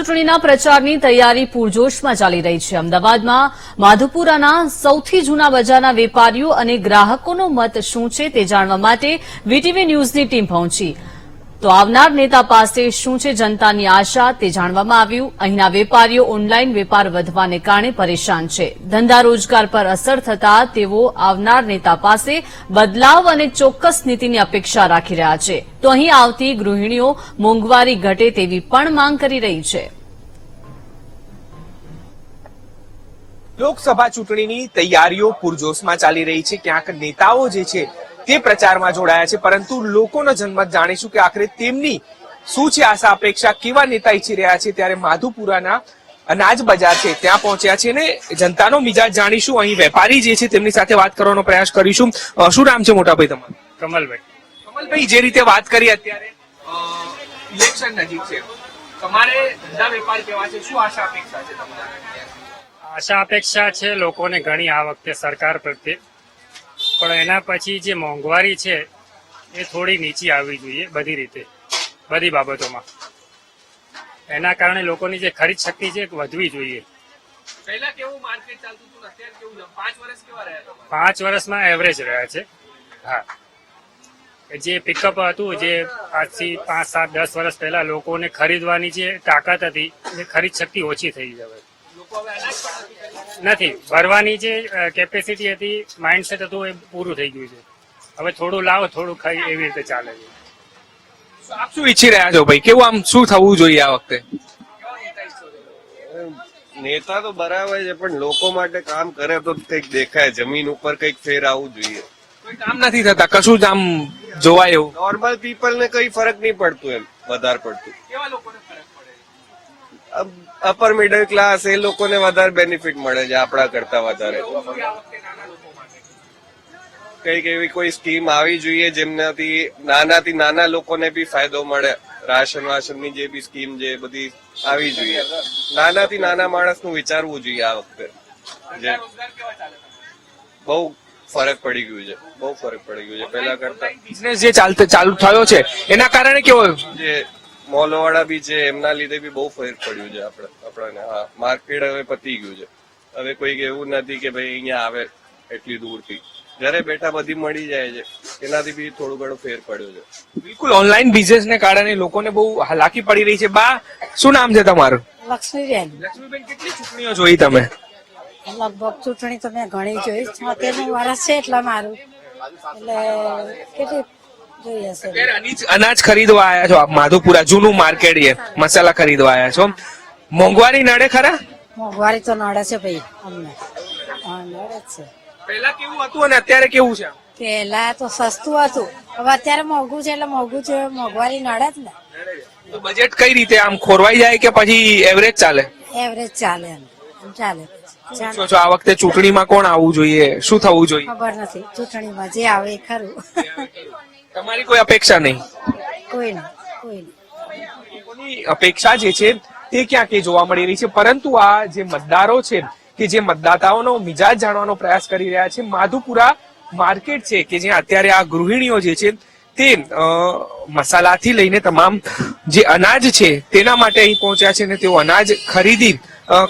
ચૂંટણીના પ્રચારની તૈયારી પૂરજોશમાં ચાલી રહી છે. અમદાવાદમાં માધુપુરાના સૌથી જૂના બજારના વેપારીઓ અને ગ્રાહકોનો મત શું છે તે જાણવા માટે વીટીવી ન્યૂઝની ટીમ પહોંચી. તો આવનાર નેતા પાસે શું છે જનતાની આશા તે જાણવામાં આવ્યું. અહીંના વેપારીઓ ઓનલાઈન વેપાર વધવાને કારણે પરેશાન છે. ધંધા રોજગાર પર અસર થતા તેઓ આવનાર નેતા પાસે બદલાવ અને ચોક્કસ નીતિની અપેક્ષા રાખી રહ્યા છે. તો અહીં આવતી ગૃહિણીઓ મોંઘવારી ઘટે તેવી પણ માંગ કરી રહી છે. લોકસભા ચૂંટણીની તૈયારીઓ પૂરજોશમાં ચાલી રહી છે. ક્યાંક નેતાઓ જે છે તે પ્રચારમાં જોડાયા છે. પરંતુ લોકોનો જનમત જાણીશું કે આખરે તેમની શું છે આશા અપેક્ષા કેવા નેતા ઈચ્છી રહ્યા છે ત્યારે માધુપુરાના અનાજ બજાર છે ત્યાં પહોંચ્યા છે ને જનતાનો મિજાજ જાણીશું. અહીં વેપારી જે છે તેમની સાથે વાત કરવાનો પ્રયાસ કરીશું. શું નામ છે મોટાભાઈ તમારું? કમલભાઈ. કમલભાઈ જે રીતે વાત કરી અત્યારે ઇલેક્શન નજીક છે. તમારે ધંધા વેપાર કેવા છે? શું આશા અપેક્ષા છે તમારે? આશા અપેક્ષા છે લોકોને ઘણી આ વખતે સરકાર પ્રત્યે. પણ એના પછી જે મોંઘવારી છે એ થોડી નીચી આવવી જોઈએ બધી રીતે બધી બાબતોમાં. એના કારણે લોકોની જે ખરીદ શક્તિ છે એ વધવી જોઈએ? પાંચ વર્ષમાં એવરેજ રહ્યા છે. હા. જે પિકઅપ હતું જે આજથી પાંચ સાત દસ વર્ષ પહેલા લોકોને ખરીદવાની જે તાકાત હતી એ ખરીદ શક્તિ ઓછી થઈ જવે નથી. ભરવાની જે કેપેસિટી હતી માઇન્ડસેટ હતું એ પૂરું થઈ ગયું છે. હવે થોડું લાવો થોડું ખાઈ એવી રીતે ચાલે છે. આપ શું ઈચ્છી રહ્યા છો ભાઈ? કેવું આમ શું થવું જોઈએ આ વખતે? નેતા તો બરાબર છે પણ લોકો માટે કામ કરે તો કંઈક દેખાય. જમીન ઉપર કંઈક ફેર આવવું જોઈએ. કોઈ કામ નથી થતા? કશું જ આમ જોવાય એવું? નોર્મલ પીપલ ને કઈ ફરક નહીં પડતું એમ વધારે પડતું કેવા લોકોને ફરક પડે અપર મિડલ ક્લાસ એ લોકોને વધારે બેનિફિટ મળે છે આપણા કરતા વધારે. કંઈક એવી કોઈ સ્કીમ આવી જોઈએ જેમનાથી નાનાથી નાના લોકોને બી ફાયદો મળે રાશન વાશનની જે બી સ્કીમ જે બધી આવી જોઈએ. નાનાથી નાના માણસનું વિચારવું જોઈએ આ વખતે. બહુ ફરક પડી ગયું છે બહુ ફરક પડી ગયું છે. પહેલા કરતા બિઝનેસ જે ચાલતો ચાલુ થયો છે એના કારણે કેવો જે મોલ વાળા બી છે એમના લીધે બી બહુ ફેર પડ્યું છે આપણે આપણને. હા માર્કેટ હવે પતી ગયું છે. હવે કોઈ એવું નથી કે ભાઈ અહીંયા આવે એટલી દૂરથી. ઘરે બેઠા બધી મળી જાય છે. એનાથી બી થોડું ઘણું ફેર પડ્યો છે. બિલકુલ ઓનલાઈન બિઝનેસ ને કારણે લોકોને બહુ હાલાકી પડી રહી છે. બા શું નામ છે તમારું? લક્ષ્મીબેન લક્ષ્મીબેન કેટલી ચૂંટણીઓ જોઈ તમે? લગભગ ચૂંટણી તો મેં ઘણી જોઈ. છોતેરનું વર્ષ છે એટલા મારું. એટલે કેટલી અનીજ- અનાજ ખરીદવા આયા છો આપ માધુપુરા જૂનું માર્કેટ છે. મસાલા ખરીદવા આવ્યા છો. મોંઘવારી નડે ખરા? મોંઘવારી તો નડે છે ભાઈ અમને. નડે છે. પહેલા કેવું હતું અને અત્યારે કેવું છે? પહેલા તો સસ્તું હતું. હવે અત્યારે મોંઘું છે એટલે મોંઘું છે મોંઘવારી નડે જ ને. તો બજેટ કઈ રીતે? આમ ખોરવાઈ જાય કે પછી એવરેજ ચાલે? એવરેજ ચાલે ચાલે. ચાલે. છો આ વખતે ચૂંટણીમાં કોણ આવવું જોઈએ? શું થવું જોઈએ? ખબર નથી. ચૂંટણીમાં જે આવે ખરું. તમારી કોઈ અપેક્ષા નહીં? કોઈ નહીં કોઈ નહીં. અપેક્ષા જે છે તે ક્યાંક જોવા મળી રહી છે. પરંતુ આ જે મતદારો છે કે જે મતદાતાઓનો મિજાજ જાણવાનો પ્રયાસ કરી રહ્યા છે માધુપુરા માર્કેટ છે કે જ્યાં અત્યારે આ ગૃહિણીઓ જે છે તે મસાલાથી લઈને તમામ જે અનાજ છે તેના માટે અહીં પહોંચ્યા છે અને તેઓ અનાજ ખરીદી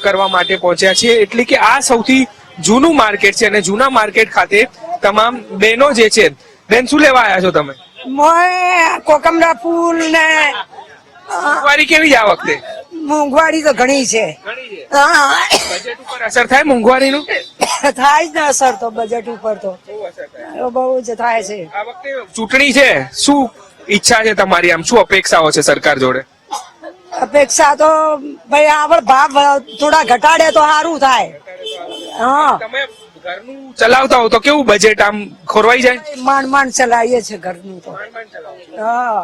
કરવા માટે પહોંચ્યા છે. એટલે કે આ સૌથી જૂનું માર્કેટ છે અને જૂના માર્કેટ ખાતે તમામ બહેનો જે છે બેન શું લેવા આવ્યા છો તમે? મોય કોકમડા ફૂલ ને મોંઘવારી કેવી છે આ વખતે? મોંઘવારી તો ઘણી છે. હા. બજેટ ઉપર અસર થાય મોંઘવારીનું? થાય જ ને અસર તો બજેટ ઉપર તો. બહુ જ થાય છે. આ વખતે ચૂંટણી છે. શું ઈચ્છા છે તમારી આમ? શું અપેક્ષાઓ છે સરકાર જોડે? અપેક્ષા તો ભાઈ આપડે ભાવ થોડા ઘટાડે તો સારું થાય. હા. તમે ઘરનું ચલાવતા હો તો કેવું બજેટ આમ ખોરવાઈ જાય? માંડ માંડ ચલાવીએ છે ઘરનું તો. હા.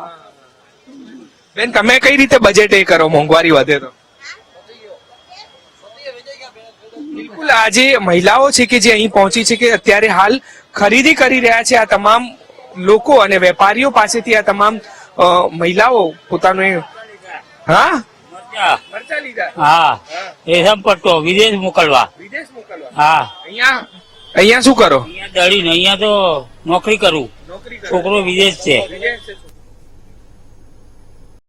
બેન તમે કઈ રીતે બજેટ એ કરો? મોંઘવારી વધે તો. બિલકુલ આજે મહિલાઓ છે કે જે અહીં પહોંચી છે કે અત્યારે હાલ ખરીદી કરી રહ્યા છે આ તમામ લોકો અને વેપારીઓ પાસેથી આ તમામ મહિલાઓ પોતાનું હા? મરચા લીધા. હા. રેશમ પટ્ટો વિદેશ મોકલવા. વિદેશ મોકલવા. હા. અહીંયા? અહીંયા શું કરો? અહીંયા દળીને અહીંયા તો નોકરી કરું. નોકરી છોકરો વિદેશ છે. વિદેશ છે